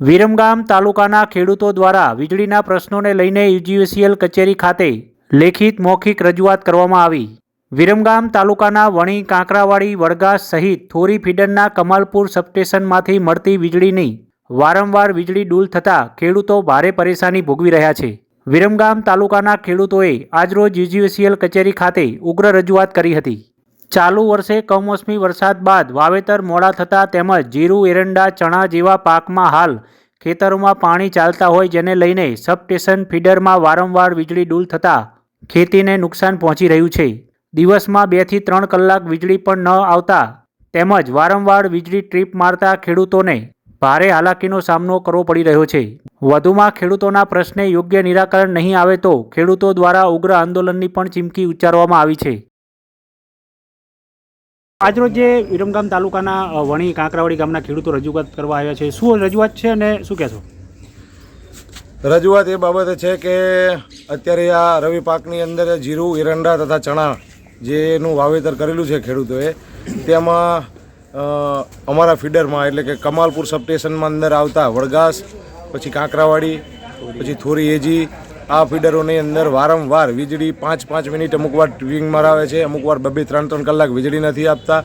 વિરમગામ તાલુકાના ખેડૂતો દ્વારા વીજળીના પ્રશ્નોને લઈને યુજીવીસીએલ કચેરી ખાતે લેખિત મૌખિક રજૂઆત કરવામાં આવી. વિરમગામ તાલુકાના વણી કાંકરાવાડી વડગાસ સહિત થોરી ફીડરના કમાલપુર સબસ્ટેશનમાંથી મળતી વીજળીની વારંવાર વીજળી ડૂલ થતાં ખેડૂતો ભારે પરેશાની ભોગવી રહ્યા છે. વિરમગામ તાલુકાના ખેડૂતોએ આજરોજ યુજીવીસીએલ કચેરી ખાતે ઉગ્ર રજૂઆત કરી હતી. ચાલુ વર્ષે કમોસમી વરસાદ બાદ વાવેતર મોડા થતાં તેમજ જીરું, એરંડા, ચણા જેવા પાકમાં હાલ ખેતરોમાં પાણી ચાલતા હોય જેને લઈને સબસ્ટેશન ફીડરમાં વારંવાર વીજળી ડૂલ થતાં ખેતીને નુકસાન પહોંચી રહ્યું છે. દિવસમાં બેથી ત્રણ કલાક વીજળી પણ ન આવતા તેમજ વારંવાર વીજળી ટ્રીપ મારતા ખેડૂતોને ભારે હાલાકીનો સામનો કરવો પડી રહ્યો છે. વધુમાં ખેડૂતોના પ્રશ્ને યોગ્ય નિરાકરણ નહીં આવે તો ખેડૂતો દ્વારા ઉગ્ર આંદોલનની પણ ચીમકી ઉચ્ચારવામાં આવી છે. આજરોજ જે વિરમગામ તાલુકાના વણી કાંકરાવાડી ગામના ખેડૂતો રજૂઆત કરવા આવ્યા છે. શું રજૂઆત છે અને શું કહેશો? રજૂઆત એ બાબતે છે કે અત્યારે આ રવિ પાકની અંદર જીરું, એરંડા તથા ચણા જેનું વાવેતર કરેલું છે ખેડૂતોએ, તેમાં અમારા ફીડરમાં એટલે કે કમાલપુર સબસ્ટેશનમાં અંદર આવતા વડગાસ પછી કાંકરાવાડી, પછી થોરી એજી આ ફીડરોની અંદર વારંવાર વીજળી પાંચ પાંચ મિનિટ અમુક વાર ટ્વિંગ મરાવે છે, અમુક વાર બબે ત્રણ ત્રણ કલાક વીજળી નથી આપતા.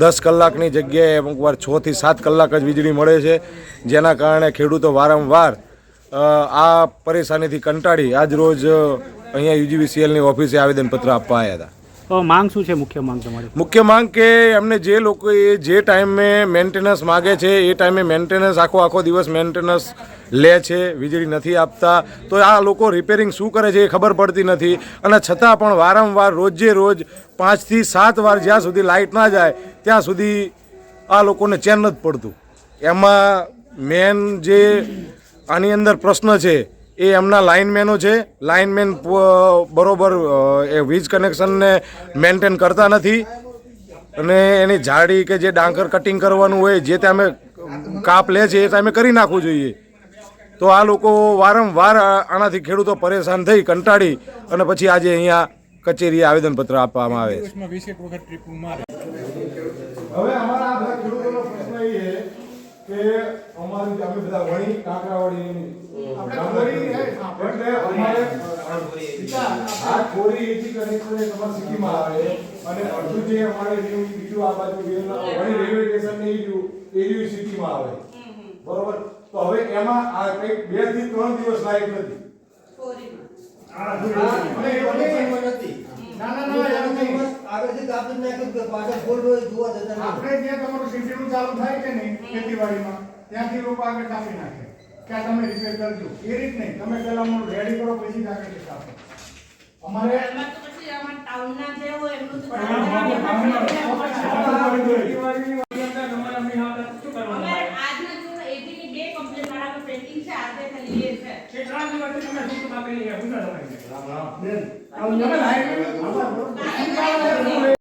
દસ કલાકની જગ્યાએ અમુક વાર છથી સાત કલાક જ વીજળી મળે છે. જેના કારણે ખેડૂતો વારંવાર આ પરેશાનીથી કંટાળી આજ રોજ અહીંયા યુજીવીસીએલની ઓફિસે આવેદનપત્ર આપવા આવ્યા હતા. માંગ શું છે? મુખ્ય માંગ તમારી? મુખ્ય માંગ કે એમને જે લોકો એ જે ટાઈમે મેન્ટેનન્સ માગે છે, એ ટાઈમે મેન્ટેનન્સ આખો આખો દિવસ મેન્ટેનન્સ લે છે, વીજળી નથી આપતા. તો આ લોકો રિપેરિંગ શું કરે છે એ ખબર પડતી નથી. અને છતાં પણ વારંવાર, રોજે રોજ પાંચથી સાત વાર જ્યાં સુધી લાઇટ ના જાય, ત્યાં સુધી આ લોકોને ચેન નથી પડતું. એમાં મેન જે આની અંદર પ્રશ્ન છે એ એમના લાઇનમેનો છે. લાઇનમેન પ- બરોબર એ વીજ કનેક્શનને મેન્ટેન કરતા નથી. અને એની જાડી કે જે ડાંગર કટિંગ કરવાનું હોય જે તમે કાપ લે છે એ ટાઈમે કરી નાખવું જોઈએ. તો આ લોકો વારંવાર આનાથી ખેડૂતો પરેશાન થઈ કંટાળી અને પછી આજે અહીંયા કચેરીએ આવેદનપત્ર આપવામાં આવે છે. હવે અમારા બધા ખેડૂતોનો પ્રશ્ન એ કે અમારી અમે બધા વણી કાંકરાવાડી અને અડધું જે અમારે આ રેલવે સ્ટેશન ને એ સિટીમાં આવે બરોબર હવે એમાં આ કંઈક બેથી ત્રણ દિવસ લાઈટ નથી ના, ના, ના, એમ નહીં. આપણે ત્યાં તમારું સીટીનું ચાલુ થાય છે ને ખેતીવાડીમાં ત્યાંથી લોકો આગળ કાપી નાખે કે આ તમે રિપેર કરજો એ રીત નહીં તમે પહેલા અમને રેડી કરો પછી જ આગળ જતા અમારે એમાં તો પછી આમાં ટાઉનના જે હોય એમનું તો અમારે આજના જો એટીની બે કમ્પ્લેન મારા પેન્ડિંગ છે આજે ખાલી એ છે બેન, આ તમે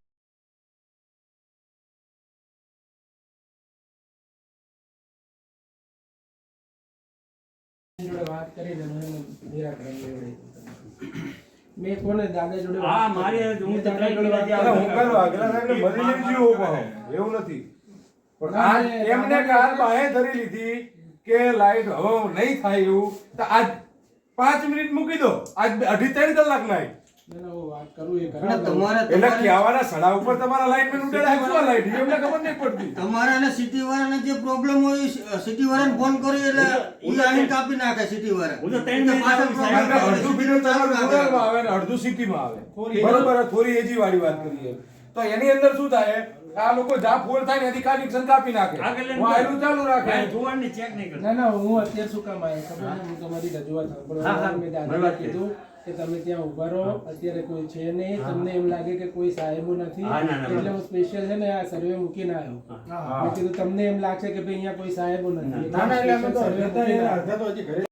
જોડે વાત કરીને હું એનું નિરાકરણ લેવડાવી. મેં કોને દાદા જોડે હા, મારી હું દાદા જોડે વાત કરી. કરી. હું કરવા આગલા સાહેબને મળી લેવી જોઈએ એવું નથી. પણ આ એમને કાલ બાહે ધરી લીધી કે લાઈટ હવે નહીં થાય એવું તો આજ પાંચ મિનિટ મૂકી દો. આજ અઢી ત્રણ કલાક નાઈ કરું. તમારે એટલે તમારે કહેવાના સડા ઉપર તમારા લાઈટમેન ઉડાડે શું આ લાઈટ એમને ખબર નહીં પડતી. તમારે અને સિટી વાળાને જે પ્રોબ્લેમ હોય સિટી વાળાને ફોન કરો એટલે ઈ આવીને કાપી નાખે સિટી વાળા હું તો ત્રણ એટલે પાછા મહિના કારણ કે problem અડધું કરે. તમારું આવે ને અડધું સિટીમાં આવે. બરોબર થોડી એજી વાળી વાત કરીએ. તો એની અંદર શું થાય? આ લોકો જા ફોલ થાય ને એથી કનેક્શન કાપી નાખે. વાયરું ચાલુ રાખે. જોવાનું ચેક નહીં કરતા. ના ના હું અત્યારે શું કામ આવ્યો ખબર હું તમારી રજૂઆત સાંભળવા. મેં. કીધું. કે તમે ત્યાં ઊભા રહો અત્યારે કોઈ છે નહીં. તમને એમ લાગે કે કોઈ સાહેબો નથી. હા, ના, ના, એટલે હું સ્પેશિયલ છે ને આ સર્વે મૂકીને આવ્યો. મેં કીધું તમને એમ લાગશે કે ભાઈ અહીંયા કોઈ સાહેબો નથી.